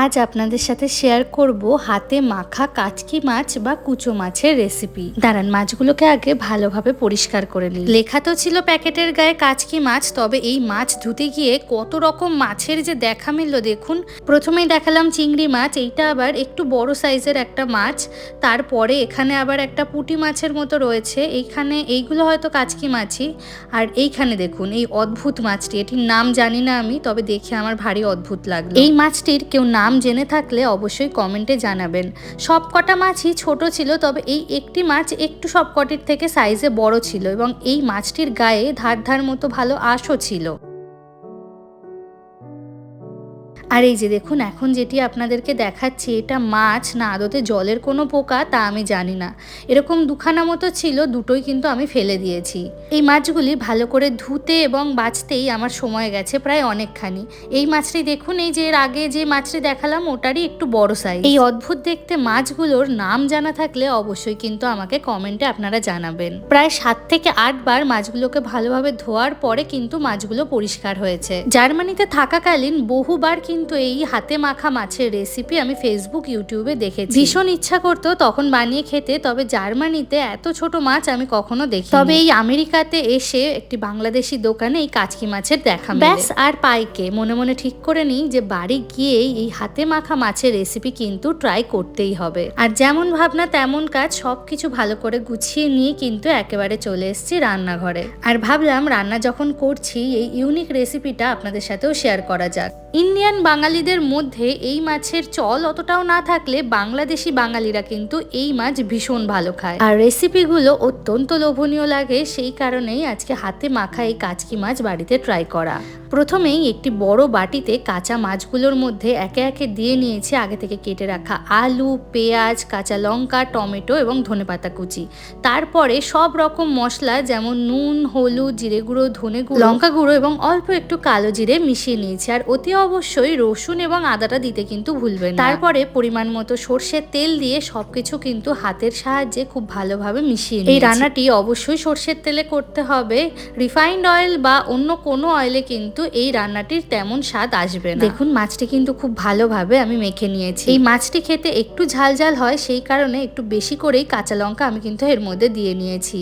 আজ আপনাদের সাথে শেয়ার করব হাতে মাখা কাচকি মাছ বা কুচো মাছের রেসিপি দাঁড়ান, মাছগুলোকে আগে ভালোভাবে পরিষ্কার করে নিই। লেখা তো ছিল প্যাকেটের গায়ে কাচকি মাছ, তবে এই মাছ ধুতে গিয়ে কত রকম মাছের যে দেখা মিলল দেখুন। প্রথমেই দেখালাম চিংড়ি মাছ, এইটা আবার একটু বড় সাইজের একটা মাছ, তারপরে এখানে আবার একটা পুঁটি মাছের মতো রয়েছে, এইখানে এইগুলো হয়তো কাচকি মাছই। আর এইখানে দেখুন, এই অদ্ভুত মাছটি, এটির নাম জানি না আমি, তবে দেখে আমার ভারী অদ্ভুত লাগল। এই মাছটির কেউ নাম জেনে থাকলে অবশ্যই কমেন্টে জানাবেন। সব কটা মাছই ছোট ছিল, তবে এই একটি মাছ একটু সবকটির থেকে সাইজে বড় ছিল এবং এই মাছটির গায়ে ধার ধার মতো ভালো আঁশও ছিল। আর এই যে দেখুন, এখন যেটি আপনাদেরকে দেখাচ্ছি, এটা মাছ, না আদতে জলের কোনো পোকা, তা আমি জানি না। এরকম দুখানা মতো ছিল, দুটোই কিন্তু আমি ফেলে দিয়েছি। এই মাছগুলি ভালো করে ধুতে এবং বাঁচতেই আমার সময় গেছে প্রায় অনেকখানি। এই মাছটি দেখুন, এই যে এর আগে যে মাছটি দেখালাম, ওটারই একটু বড় সাইজ এই অদ্ভুত দেখতে মাছগুলোর নাম জানা থাকলে অবশ্যই কিন্তু আমাকে কমেন্টে আপনারা জানাবেন। প্রায় সাত থেকে আট বার মাছগুলোকে ভালোভাবে ধোয়ার পরে কিন্তু মাছগুলো পরিষ্কার হয়েছে। জার্মানিতে থাকাকালীন বহুবার কিন্তু এই হাতে মাখা মাছের রেসিপি আমি ফেসবুক ইউটিউবে দেখেছি। ভীষণ ইচ্ছা করতো তখন বানিয়ে খেতে তবে জার্মানিতে এত ছোট মাছ আমি কখনো দেখি তবে এই আমেরিকাতে এসে একটি বাংলাদেশি দোকানে এই কাচকি মাছের দেখা ব্যাস আর পাইকে মনে মনে ঠিক করে নিই যে বাড়ি গিয়েই এই হাতে মাখা মাছের রেসিপি কিন্তু ট্রাই করতেই হবে। আর যেমন ভাবনা তেমন কাজ সবকিছু ভালো করে গুছিয়ে নিয়ে কিন্তু একেবারে চলে এসেছি রান্নাঘরে। আর ভাবলাম রান্না যখন করছি এই ইউনিক রেসিপিটা আপনাদের সাথেও শেয়ার করা যাক। ইন্ডিয়ান বাঙালিদের মধ্যে এই মাছের চল অতটাও না থাকলে বাংলাদেশি বাঙালিরা কিন্তু এই মাছ ভীষণ ভালো খায়। আর রেসিপিগুলো অত্যন্ত লোভনীয় লাগে, সেই কারণেই আজকে হাতে মাখা এই কাচকি মাছ বাড়িতে ট্রাই করা। প্রথমেই একটি বড় বাটিতে কাঁচা মাছগুলোর মধ্যে একে একে দিয়ে নিয়েছি, আগে থেকে কেটে রাখা আলু, পেঁয়াজ, কাঁচা লঙ্কা, টমেটো এবং ধনেপাতা কুচি। তারপরে সব রকম মশলা যেমন নুন, হলুদ, জিরে গুঁড়ো, ধনে গুঁড়ো, লঙ্কা গুঁড়ো এবং অল্প একটু কালো জিরে মিশিয়ে নিয়েছি। আর অতি অবশ্যই রসুন এবং আদাটা দিতে কিন্তু ভুলবেন না। তারপরে পরিমাণ মতো সর্ষের তেল দিয়ে সবকিছু কিন্তু হাতের সাহায্যে খুব ভালোভাবে মিশিয়ে এই রান্নাটি অবশ্যই সর্ষের তেলে করতে হবে। রিফাইন্ড অয়েল বা অন্য কোনো অয়েলে কিন্তু এই রান্নাটির তেমন স্বাদ আসবে না। দেখুন মাছটি কিন্তু খুব ভালোভাবে আমি মেখে নিয়েছি। এই মাছটি খেতে একটু ঝাল ঝাল হয় সেই কারণে একটু বেশি করেই কাঁচা লঙ্কা আমি কিন্তু এর মধ্যে দিয়ে নিয়েছি।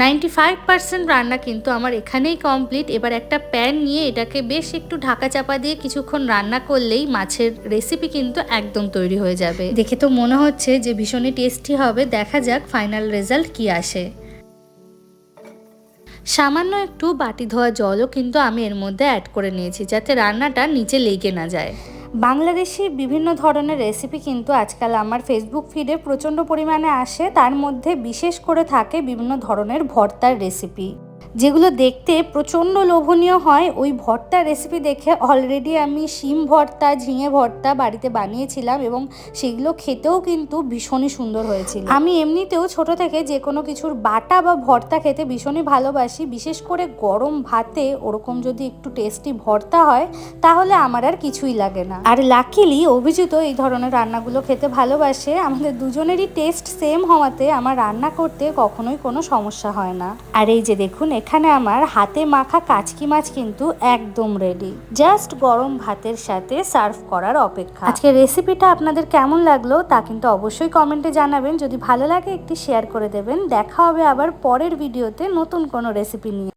নাইনটি ফাইভ পার্সেন্ট রান্না কিন্তু আমার এখানেই কমপ্লিট এবার একটা প্যান নিয়ে এটাকে বেশ একটু ঢাকা চাপা দিয়ে কিছুক্ষণ রান্না করলেই মাছের রেসিপি কিন্তু একদম তৈরি হয়ে যাবে। দেখে তো মনে হচ্ছে যে ভীষণই টেস্টি হবে। দেখা যাক ফাইনাল রেজাল্ট কি আসে। সামান্য একটু বাটি ধোয়া জলও কিন্তু আমি এর মধ্যে অ্যাড করে নিয়েছি, যাতে রান্নাটা নিচে লেগে না যায়। বাংলাদেশি বিভিন্ন ধরনের রেসিপি কিন্তু আজকাল আমার ফেসবুক ফিডে প্রচণ্ড পরিমাণে আসে। তার মধ্যে বিশেষ করে থাকে বিভিন্ন ধরনের ভর্তার রেসিপি যেগুলো দেখতে প্রচণ্ড লোভনীয় হয়, ওই ভর্তা রেসিপি দেখে অলরেডি আমি শিম ভর্তা, ঝিঙে ভর্তা বাড়িতে বানিয়েছিলাম এবং সেগুলো খেতেও কিন্তু ভীষণই সুন্দর হয়েছিল। আমি এমনিতেও ছোট থেকে যে কোনো কিছুর বাটা বা ভর্তা খেতে ভীষণই ভালোবাসি, বিশেষ করে গরম ভাতে ওরকম যদি একটু টেস্টি ভর্তা হয়, তাহলে আমার আর কিছুই লাগে না। আর লাকিলি অভিজিৎ এই ধরনের রান্নাগুলো খেতে ভালোবাসে, আমাদের দুজনেরই টেস্ট সেম হওয়াতে আমার রান্না করতে কখনোই কোনো সমস্যা হয় না। আর এই যে দেখুন এখানে আমার হাতে মাখা কাচকি মাছ কিন্তু একদম রেডি জাস্ট গরম ভাতের সাথে সার্ভ করার অপেক্ষা। আজকে রেসিপিটা আপনাদের কেমন লাগল তা কিন্তু অবশ্যই কমেন্টে জানাবেন। যদি ভালো লাগে একটি শেয়ার করে দেবেন। দেখা হবে আবার পরের ভিডিওতে নতুন কোনো রেসিপি নিয়ে।